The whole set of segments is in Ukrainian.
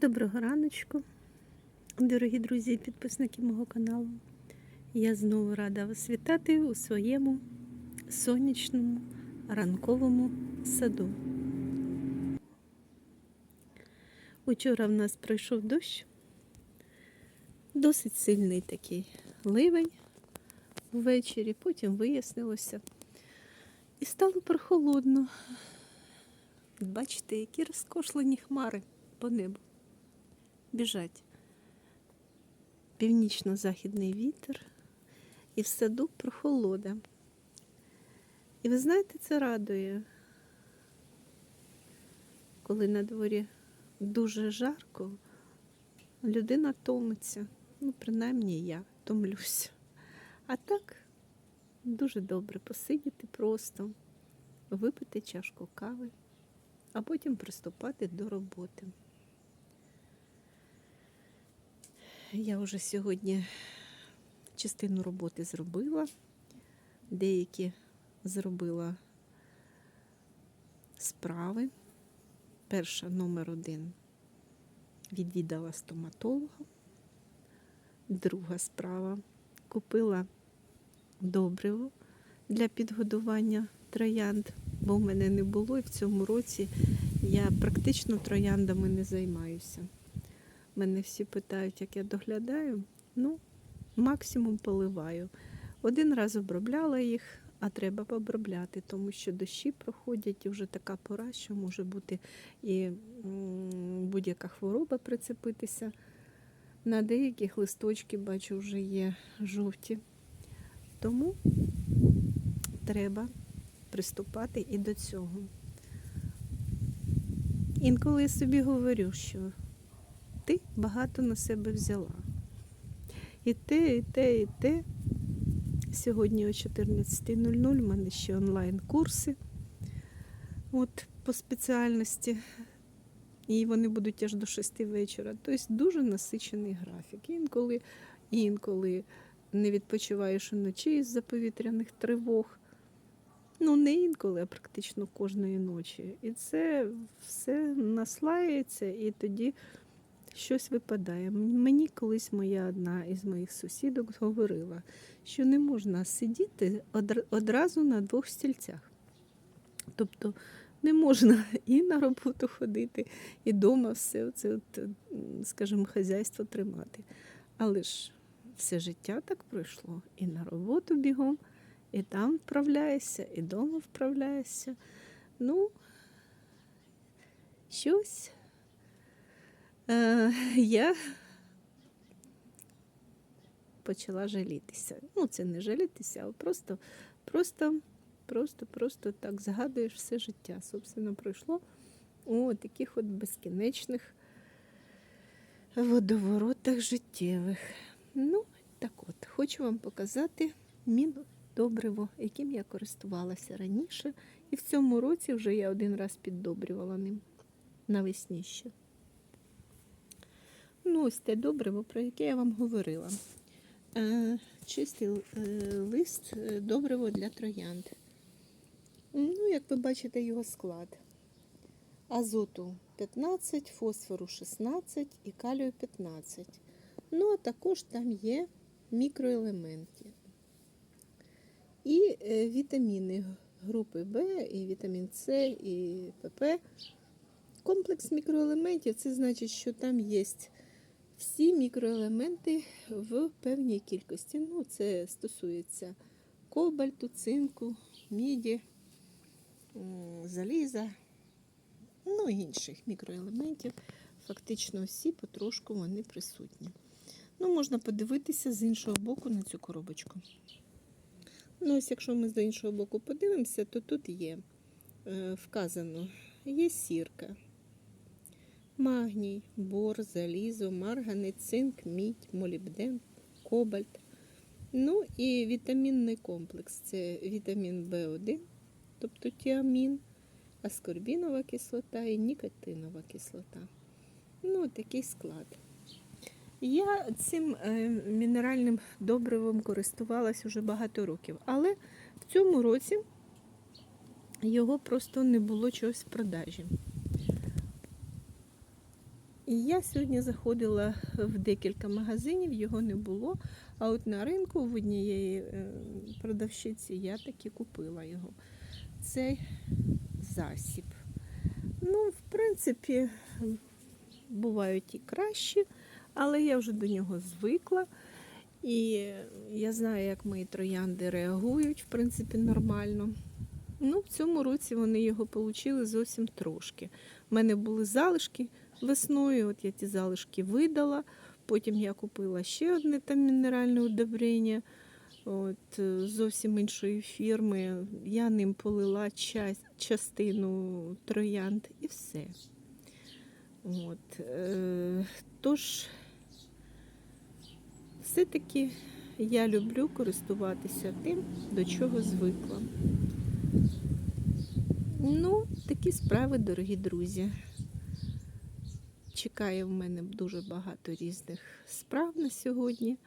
Доброго раночку, дорогі друзі і підписники мого каналу. Я знову рада вас вітати у своєму сонячному ранковому саду. Учора в нас пройшов дощ, досить сильний такий ливень ввечері, потім вияснилося. І стало прохолодно. Бачите, які розкошлені хмари по небу біжать. Північно-західний вітер і в саду прохолода. І ви знаєте, це радує, коли на дворі дуже жарко, людина томиться. Ну, принаймні я томлюся. А так дуже добре посидіти просто, випити чашку кави, а потім приступати до роботи. Я вже сьогодні частину роботи зробила, деякі зробила справи. Перша номер один відвідала стоматолога. Друга справа купила добриво для підгодування троянд, бо в мене не було, і в цьому році я практично трояндами не займаюся. Мене всі питають, як я доглядаю. Ну, максимум поливаю. Один раз обробляла їх, а треба обробляти, тому що дощі проходять і вже така пора, що може бути і будь-яка хвороба прицепитися. На деяких листочки, бачу, вже є жовті. Тому треба приступати і до цього. Інколи я собі говорю, що ти багато на себе взяла. І те, і те, і те. Сьогодні о 14.00 в мене ще онлайн-курси от, по спеціальності. І вони будуть аж до 6 вечора. Тобто дуже насичений графік. Інколи, інколи не відпочиваєш уночі із-за повітряних тривог. Ну, не інколи, а практично кожної ночі. І це все наслається, і тоді щось випадає. Мені колись моя одна із моїх сусідок говорила, що не можна сидіти одразу на двох стільцях. Тобто не можна і на роботу ходити, і вдома все це, скажімо, хазяйство тримати. Але ж все життя так пройшло. І на роботу бігом, і там вправляєшся, і вдома вправляєшся. Ну, щось я почала жалітися. Ну, це не жалітися, а просто, просто, просто, просто так згадуєш все життя. Собственно, пройшло у таких от безкінечних водоворотах життєвих. Ну, так от, хочу вам показати міндобриво, яким я користувалася раніше. І в цьому році вже я один раз піддобрювала ним навесні ще. Ну, ось те добриво, про яке я вам говорила. Е, Чистий е, лист е, добриво для троянд. Ну, як ви бачите, його склад. Азоту 15, фосфору 16 і калію 15. Ну, а також там є мікроелементи. І вітаміни групи В, і вітамін С, і ПП. Комплекс мікроелементів це значить, що там є всі мікроелементи в певній кількості. Ну, це стосується кобальту, цинку, міді, заліза, ну і інших мікроелементів. Фактично всі потрошку вони присутні. Ну, можна подивитися з іншого боку на цю коробочку. Ну, ось якщо ми з іншого боку подивимося, то тут є е, вказано, є сірка магній, бор, залізо, марганець, цинк, мідь, молібден, кобальт. Ну і вітамінний комплекс це вітамін В1, тобто тіамін, аскорбінова кислота і нікотинова кислота. Ну, такий склад. Я цим е, мінеральним добривом користувалась уже багато років, але в цьому році його просто не було чогось в продажі. І я сьогодні заходила в декілька магазинів, його не було. А от на ринку в однієї е, продавщиці я таки купила його. Цей засіб. Ну, в принципі, бувають і кращі, але я вже до нього звикла. І я знаю, як мої троянди реагують, в принципі, нормально. Ну, в цьому році вони його отримали зовсім трошки. У мене були залишки весною, от я ті залишки видала. Потім я купила ще одне там мінеральне удобрення от, е, зовсім іншої фірми. Я ним полила час, частину троянд і все. От, е, тож, все-таки я люблю користуватися тим, до чого звикла. Ну, такі справи, дорогі друзі. Чекає в мене дуже багато різних справ на сьогодні.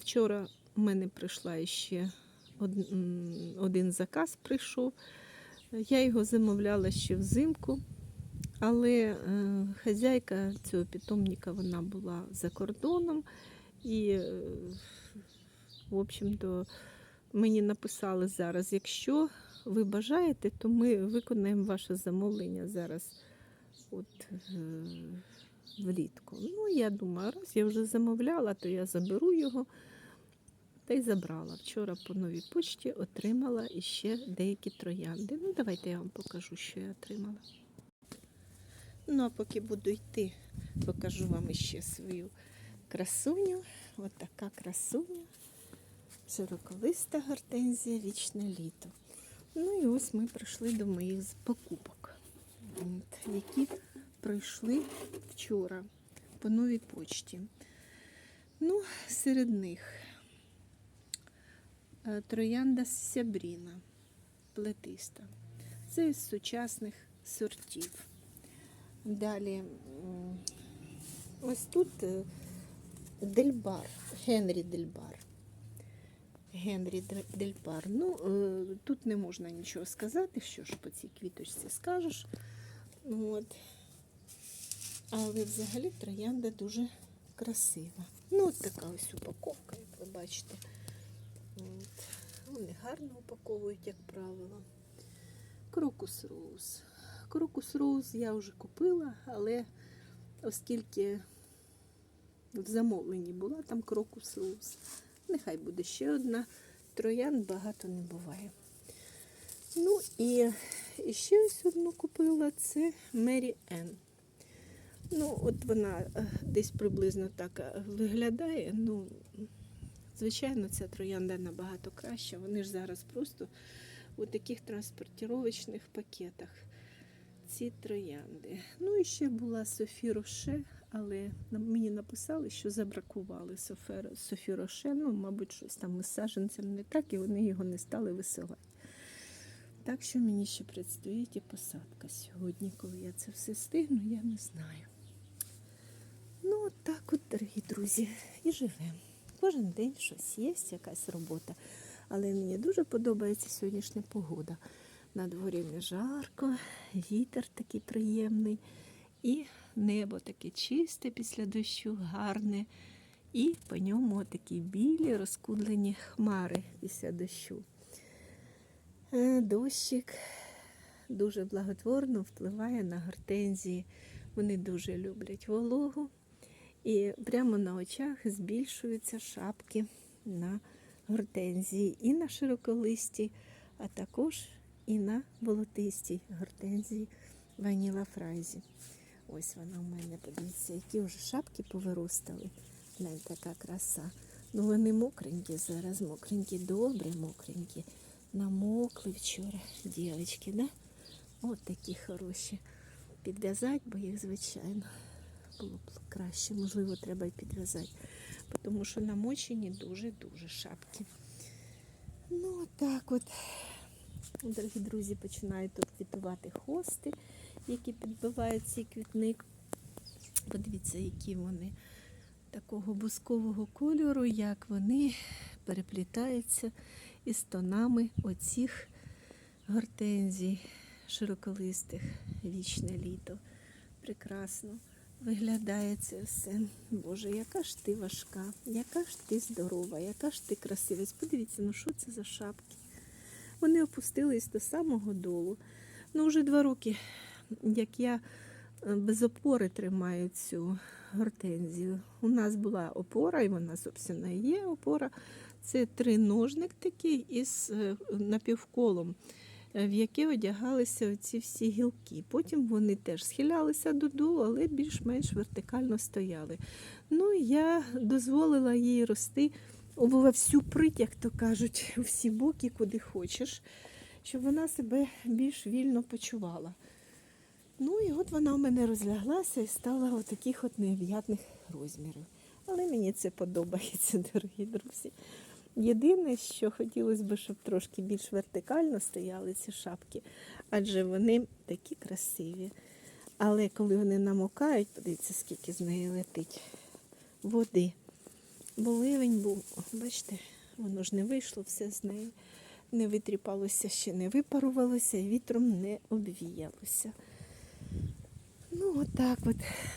Вчора в мене прийшла ще один заказ прийшов. Я його замовляла ще взимку, але е, хазяйка цього питомника вона була за кордоном. І, е, в общем-то, мені написали зараз, якщо ви бажаєте, то ми виконаємо ваше замовлення зараз от, е, влітку. Ну, я думаю, раз я вже замовляла, то я заберу його та й забрала. Вчора по новій почті отримала іще деякі троянди. Ну, давайте я вам покажу, що я отримала. Ну, а поки буду йти, покажу вам іще свою красуню. От така красуня. Широколиста гортензія, вічне літо. Ну і ось ми прийшли до моїх покупок, які пройшли вчора по новій почті. Ну, серед них е, троянда Сябріна, плетиста. Це із сучасних сортів. Далі ось тут е, Дельбар, Генрі Дельбар. Генрі Дельбар. Ну, е, тут не можна нічого сказати, що ж по цій квіточці скажеш. От. Але взагалі троянда дуже красива. Ну, от така ось упаковка, як ви бачите. От. Вони гарно упаковують, як правило. Крокус роуз. Крокус роуз я вже купила, але оскільки в замовленні була там крокус роуз, нехай буде ще одна. Троян багато не буває. Ну і ще ось одну купила це Мері Енн. Ну, от вона е, десь приблизно так е, виглядає. Ну, звичайно, ця троянда набагато краща. Вони ж зараз просто у таких транспортировочних пакетах. Ці троянди. Ну і ще була Софі Роше, але мені написали, що забракували Софі Роше. Ну, мабуть, щось там із саджанцем не так, і вони його не стали висилати. Так що мені ще предстоїть і посадка сьогодні, коли я це все стигну, я не знаю. Ну, от так от, дорогі друзі, і живемо. Кожен день щось є, якась робота. Але мені дуже подобається сьогоднішня погода. На дворі не жарко, вітер такий приємний, і небо таке чисте після дощу, гарне. І по ньому такі білі розкудлені хмари після дощу. Е, Дощик дуже благотворно впливає на гортензії. Вони дуже люблять вологу. І прямо на очах збільшуються шапки на гортензії і на широколисті, а також і на болотистій гортензії Ваніла Фрайзі. Ось вона у мене, подивіться, які вже шапки повиростали. Гляньте, така краса. Ну вони мокренькі зараз, мокренькі, добре мокренькі. Намокли вчора, дівчатки, да? От такі хороші. Підв'язати, бо їх, звичайно, було б краще. Можливо, треба й підв'язати. Тому що намочені дуже-дуже шапки. Ну, отак от. Дорогі друзі, починають тут квітувати хости, які підбивають цей квітник. Подивіться, які вони такого бускового кольору, як вони переплітаються із тонами оцих гортензій широколистих вічне літо. Прекрасно. виглядає це все. Боже, яка ж ти важка, яка ж ти здорова, яка ж ти красива. Подивіться, ну що це за шапки? Вони опустились до самого долу. Ну, вже два роки, як я е, без опори тримаю цю гортензію. У нас була опора, і вона, собственно, є опора. Це триножник такий із е, напівколом, е, в яке одягалися оці всі гілки. Потім вони теж схилялися додолу, але більш-менш вертикально стояли. Ну, я дозволила їй рости всю прить, як то кажуть, у всі боки, куди хочеш, щоб вона себе більш вільно почувала. Ну і от вона у мене розляглася і стала отаких от необ'ятних розмірів. Але мені це подобається, дорогі друзі. Єдине, що хотілося б, щоб трошки більш вертикально стояли ці шапки, адже вони такі красиві. Але коли вони намокають, подивіться, скільки з неї летить води. Бо ливень був, бачите, воно ж не вийшло все з неї, не витріпалося, ще не випарувалося, і вітром не обвіялося. Ну, отак от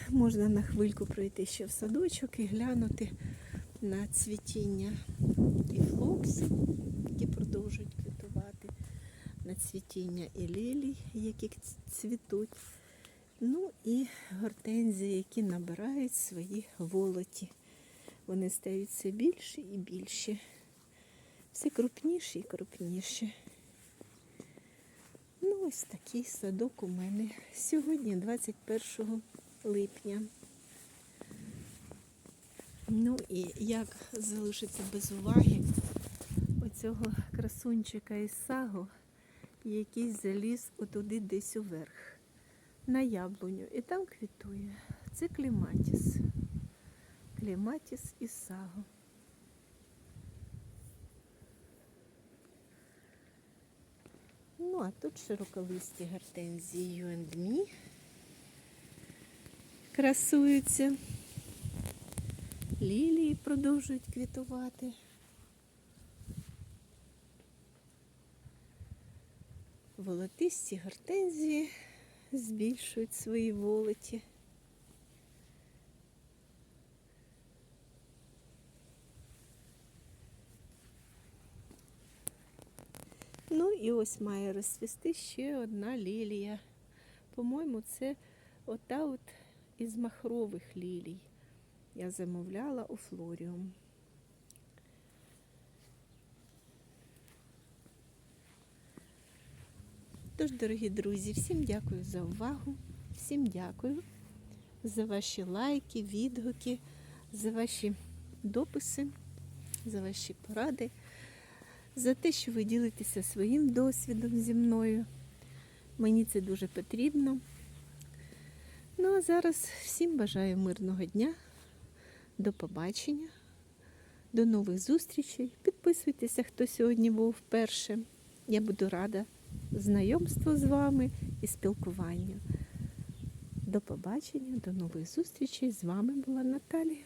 можна на хвильку пройти ще в садочок і глянути на цвітіння і флоксів, які продовжують квітувати, на цвітіння і лілій, які цвітуть. Ну і гортензії, які набирають свої волоті. Вони стають все більші і більші. Все крупніші і крупніші. Ну, ось такий садок у мене сьогодні, 21 липня. Ну і як залишиться без уваги оцього красунчика із сагу, який заліз отуди десь уверх, на яблуню. І там квітує. Це кліматіс. Кліматіс із сагу. Ну, а тут широколисті гортензії You and Me красуються. Лілії продовжують квітувати. Волотисті гортензії збільшують свої волоті. Ну і ось має розцвісти ще одна лілія. По-моєму, це ота от із махрових лілій. Я замовляла у Флоріум. Тож, дорогі друзі, всім дякую за увагу, всім дякую за ваші лайки, відгуки, за ваші дописи, за ваші поради, за те, що ви ділитеся своїм досвідом зі мною. Мені це дуже потрібно. Ну а зараз всім бажаю мирного дня. До побачення, до нових зустрічей. Підписуйтеся, хто сьогодні був вперше. Я буду рада знайомству з вами і спілкуванню. До побачення, до нових зустрічей. З вами була Наталія.